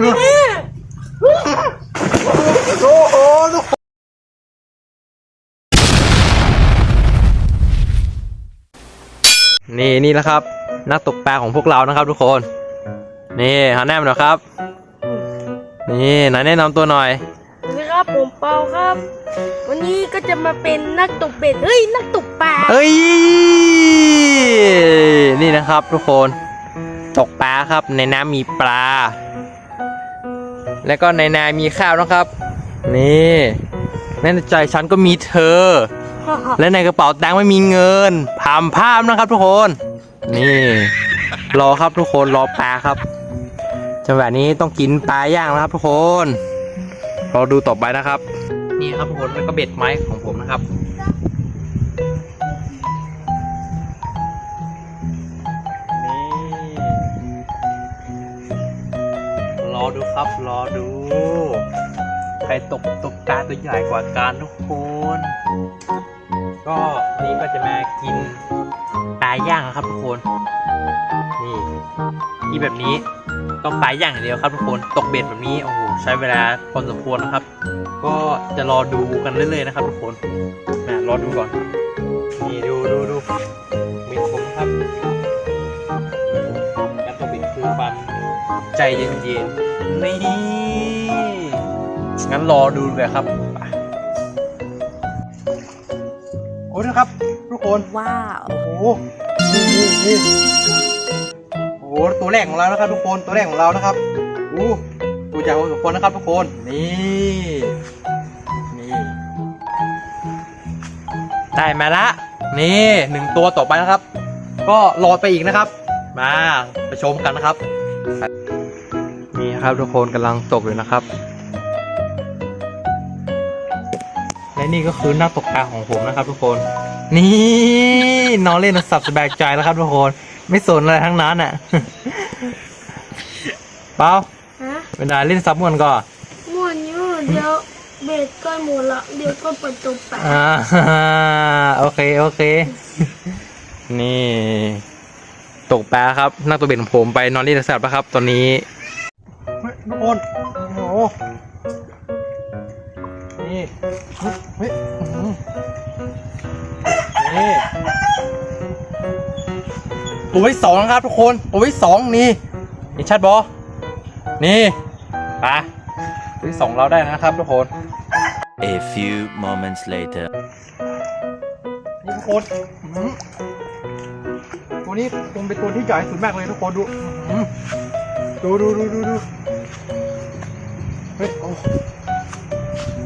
โอ้โหทุกคนนี่นี่แหละครับ นักตกปลาของพวกเรานะครับทุกคน นี่หันหน้ามาหน่อยครับ นี่ไหนแนะนำตัวหน่อยสวัสดีครับผมเปาครับ วันนี้ก็จะมาเป็นนักตกเบ็ดเฮ้ยนักตกปลาเอ้ยนี่นะครับทุกคน ตกปลาครับในน้ำมีปลา แล้วก็ในนามีข้าวนะครับ นี่ในใจฉันก็มีเธอ และในกระเป๋าตังค์ไม่มีเงินพามภาพนะครับทุกคน นี่ รอครับทุกคนรอปลาครับ จังหวะนี้ต้องกินปลาย่างนะครับ ทุกคนรอดูต่อไปนะครับ นี่ครับทุกคนแล้วก็เบ็ดไม้ของผมนะครับ อดูครับ รอดู ใครตกตกปลาตัวใหญ่กว่ากันทุกคน ก็นี้ก็จะมากินปลาย่างนะครับทุกคน นี่ที่แบบนี้ต้องปลาย่างอย่างเดียวครับทุกคน ตกเบ็ดแบบนี้โอ้โหใช้เวลาพอสมควรนะครับ ก็จะรอดูกันเรื่อยๆนะครับทุกคนอะรอดูก่อน นี่ดูดูดู ใจเย็นๆ นี่ งั้นรอดูเลยครับไปโอ้ยนะครับ ทุกคน ว้าวโอ้โหนี่นี่นี่โอ้โหตัวแรกของเรานะครับ ทุกคน ตัวแรกของเรานะครับอู้ตัวใหญ่พอสมควรนะครับ ทุกคน นี่ นี่ ได้มาละ นี่หนึ่งตัวต่อไปนะครับ ก็รอไปอีกนะครับ มาไปชมกันนะครับ นี่ครับทุกคนกำลังตกอยู่นะครับ และนี่ก็คือหน้าตกปลาของผมนะครับ ทุกคน นี่นอนเล่นโทรศัพท์สบายใจแล้วครับ ทุกคน ไม่สนอะไรทั้งนั้นอะเปล่าฮะเวลาเล่นซับมันก่อนม่วนอยู่เดี๋ยวเบ็ดใกล้หมดละเดี๋ยวก็เปิดตกปลาอ่าโอเคโอเค นี่ ตกปลาครับนักตัวเบ็ดของผมไปนอนเล่นโทรศัพท์แล้วครับ ตอนนี้ ทุกคนโอ้โหนี่เฮ้ยอื้อหือนี่ตัวที่สองนะครับทุกคนตัวที่สองนี่เห็นชัดบอนี่ปลาตัวที่สองเราได้นะครับทุกคน A few moments later. นี่ทุกคนอื้อหือตัวนี้คงเป็นตัวที่ใหญ่สุดมากเลยทุกคนดูอื้อหือดูดูดูดูดูเฮ้ยโอ้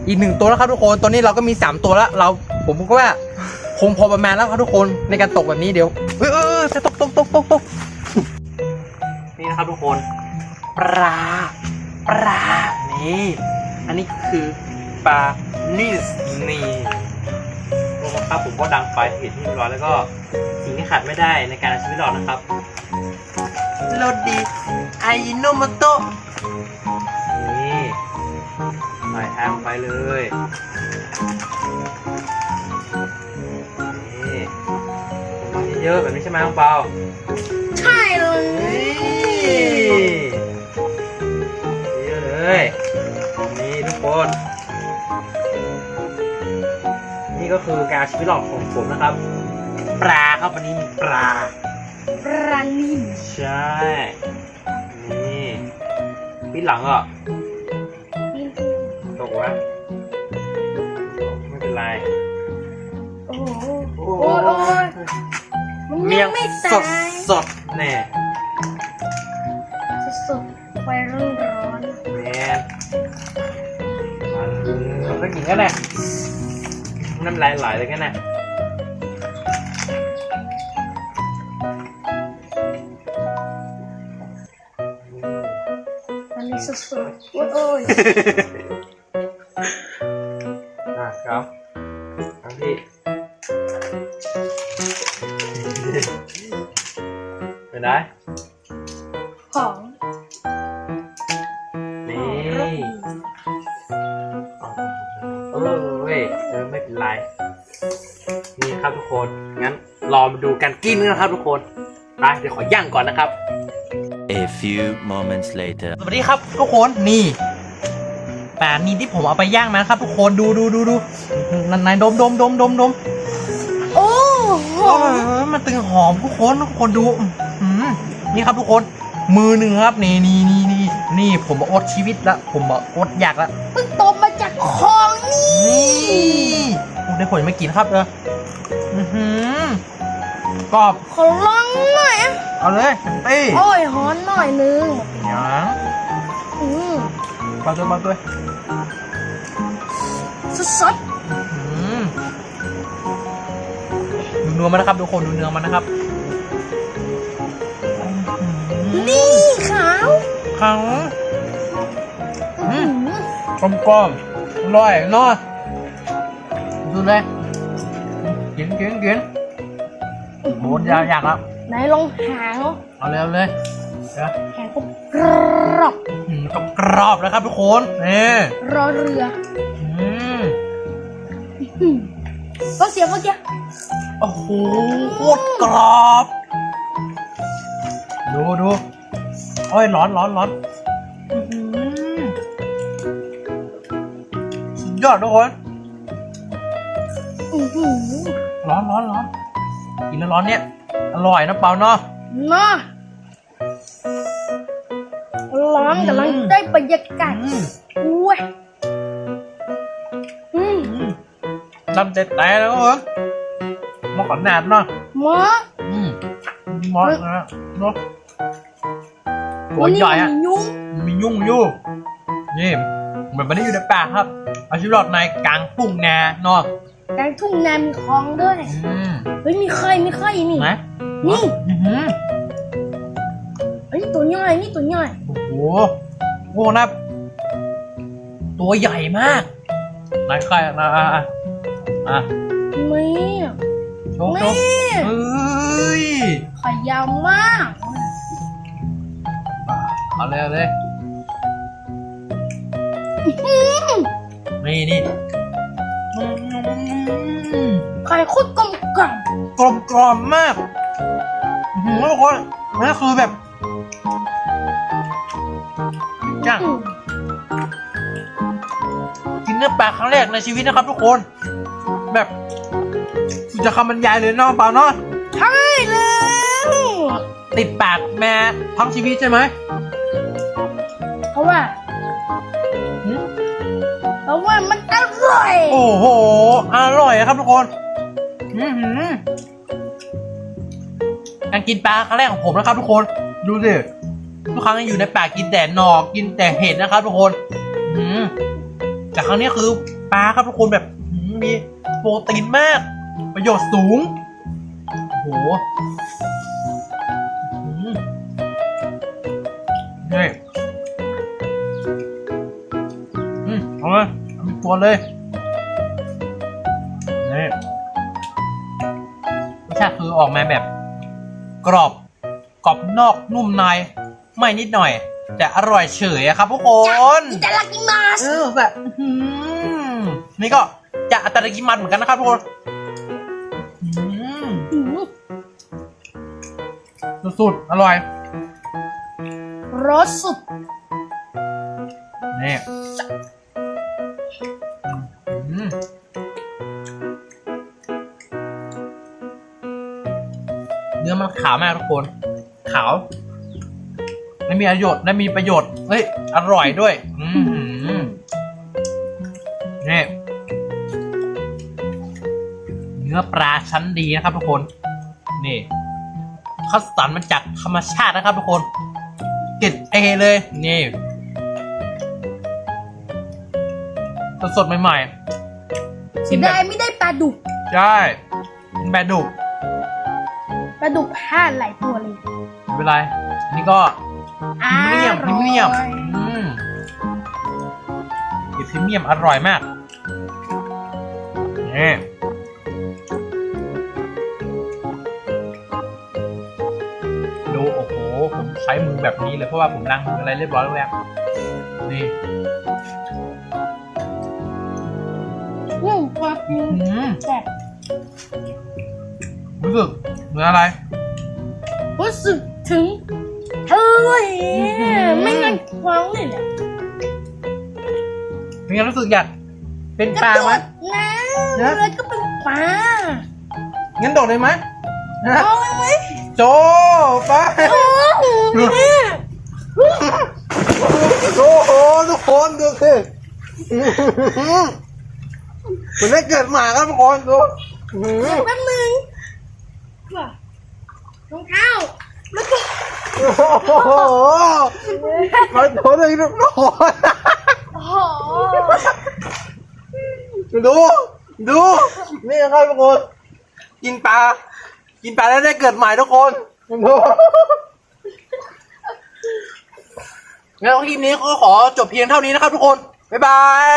อีกหนึ่งตัวแล้วครับทุกคน ตอนนี้เราก็มีสามตัวแล้ว เรา ผมก็ว่าคงพอประมาณแล้วครับทุกคน ในการตกแบบนี้เดี๋ยวเฮ้ยเออเออจะตกตกตกตกตกนี่นะครับทุกคน ปลา ปลา นี่ อันนี้คือปลานิสนี่โอ้ครับผมก็ดังไฟเห็นที่เรียบร้อยแล้วก็สิ่งที่ขาดไม่ได้ในการเอาชีวิตรอดนะครับโรดีไอโนโมโตะนี่ ใส่แอมไปเลยนี่ลงเยอะๆแบบนี้ใช่ไหมน้องเปาใช่เลยนี่เยอะเลยนี่ทุกคนนี่ก็คือการเอาชีวิตรอดของผมนะครับ ปลาครับวันนี้มีปลาปลานิ่มใช่นี่ปิดหลังอะต กวะไม่เป็นไรโอ้โหโอ้โอ้ยโอ้ยมันเมียยังงไม่สตาดยสดแน่สดๆไฟร้อนร้อนแมนมาเราก็กินกันแน่น้ำลายไหลเลยกันแน่อันนี้สดๆโอ้ยโอ้ย ว้ยเออไม่เป็นไร นี่ครับทุกคน งั้นรอมาดูกันกินนะครับทุกคน ไปเดี๋ยวขอย่างก่อนนะครับ A few moments later. สวัสดีครับทุกคน นี่ปลานี่ที่ผมเอาไปย่างมานะครับ ทุกคนดูดูดูดูนั่นนายดมดมดมดมดมโอ้โหโอ้ยมันตึงหอมทุกคนทุกคนดูอื้อหือนี่ครับทุกคน มือหนึ่งครับนี่นี่นี่นี่นี่ผมบอกอดชีวิตละผมบอกอดอยากละเพิ่งโตมาจากคลอ งนี่นี่ได้ผลไม่กินครับเอออือหือกรอบขอลองหน่อยอะเอาเลยเต็มที่โอ้ยหอนหน่อยนึงหยังอืมปลาตัวปลาตัวสดอืมดูเนื้อมันนะครับทุกคนดูเนื้อมันนะครับๆนี่ขาวขังอืมกลมกลมอร่อยเนาะ ดูเลยกินกินกินโบนอยากอยากแล้วไหนลองหางเอาเลยเอาเลยเดี๋ยวหางก็กรอบอืมกรอบๆนะครับทุกคนนี่รอเรืออืมอืมก็เสียงเมื่อกี้โอ้โหโคตรกรอบ ดูดูโอ้ยร้อนร้อนร้อนอื้อหือสุดยอดทุกคนอื้อหือ ร้อนร้อนร้อนกินแล้วร้อนเนี่ย อร่อยนะเปล่าเนาะน่าร้อนกำลังได้บรรยากาศอืมอุ้ยอืมอืมจำใจแต่แล้วเหรอมาขอแนบเนาะหมาอืมมอสนะเนาะตัวใหญ่อะวันนี้มียุงมียุ่งอยู่นี่เหมือนมันได้อยู่ในป่าครับ เอาชีวิตรอดในกลางปุ่งนาเนาะ กลางทุ่งนามีคลองด้วย อืมเฮ้ยมีใครมีใครนี่ ไหนนี่อื้อหือเฮ้ยตัวย่อยนี่ตัวย่อยโอ้โหโอ้โหนะตัวใหญ่มากไหนใครนะอะอะอะไม่โชว์โชไม่ว์เฮ้ยไข่ยาวมากอะเอาเลยเอาเลยอืมนี่นี่อืม ไข่โคตรกลมกล่อมกลมกล่อมมากหือทุกคนนั่คือแบบจ้างกินเนื้อปลาครั้งแรกในชีวิตนะครับทุกคน แบบสุดจะคำบรรยายเลยเนาะเปล่าเนาะใช่แล้วติดปากแม่ทั้งชีวิตใช่ไหม อร่อยครับทุกคนการกินปลาครั้งแรกของผมนะครับ ทุกคน ดูสิทุกครั้งอยู่ในป่ากินแต่หนอกกินแต่เห็ดนะครับ ทุกคนอื้อหือแต่ครั้งนี้คือปลาครับทุกคนแบบมีโปรตีนมาก ประโยชน์สูงโหอื้อหือนี่อืมเอาเลยเอาเป็นตัวเลย อออกมาแบบ กรอบกรอบนอกนุ่มในไม่นิดหน่อย แต่อร่อยเฉยอะครับทุกคนอิตาลากิมาสเออแบบอื้อหือนี่ก็จะอัตรากิมันเหมือนกันนะครับทุกคนอื้อหืออืมสุดๆอร่อยรสสุดนี่ อมันขาวมากทุกคน ขาวและมีประโยชน์และมีประโยชน์เฮ้ยอร่อยด้วย อืมนี่เนื้อปลาชั้นดีนะครับทุกคน นี่คัดสรรมาจากธรรมชาตินะครับทุกคนเกรดเอเลย นี่สดๆใหม่ๆ เสียแบดายบไม่ได้ปลาดุก ใช่กินแบบดุป ลาดุกพลาดหลายตัวเลยไม่เป็นไรอันนี้ก็พรีเมียมพรีเมียมอร่อยอืมเก็บพรีเมียมอร่อยมากนี่ดูโอ้โห ผมใช้มือแบบนี้เลย เพราะว่าผมล้างมืออะไรเรียบร้อยแล้วนี่ อืมปลาดุอืกมแซ่บ รู้สึกเหมือนอะไร รู้สึกถึงทเอ้ยไม่งั้นคว้างเลยเนี่ยเป็นไงรู้สึกอยากเป็นปลาไหมน้ำแล้วก็เป็นปลางั้นโดดเลยไหมนะเอาไหมโจไปโอ้โหเนี่ยโอ้โหทุกคนดูสิเหมือนได้เกิดหมาครับทุกคนดูอื้อหือแป๊บนึง รองเท้าแล้วก็โอ้โหมาโดนเลยทุกคนโอ้โหดู ดู นี่ครับทุกคน กินปลา กินปลาแล้วได้เกิดใหม่ทุกคนดูงั้นคลิปนี้ก็ขอจบเพียงเท่านี้นะครับทุกคน บ๊ายบาย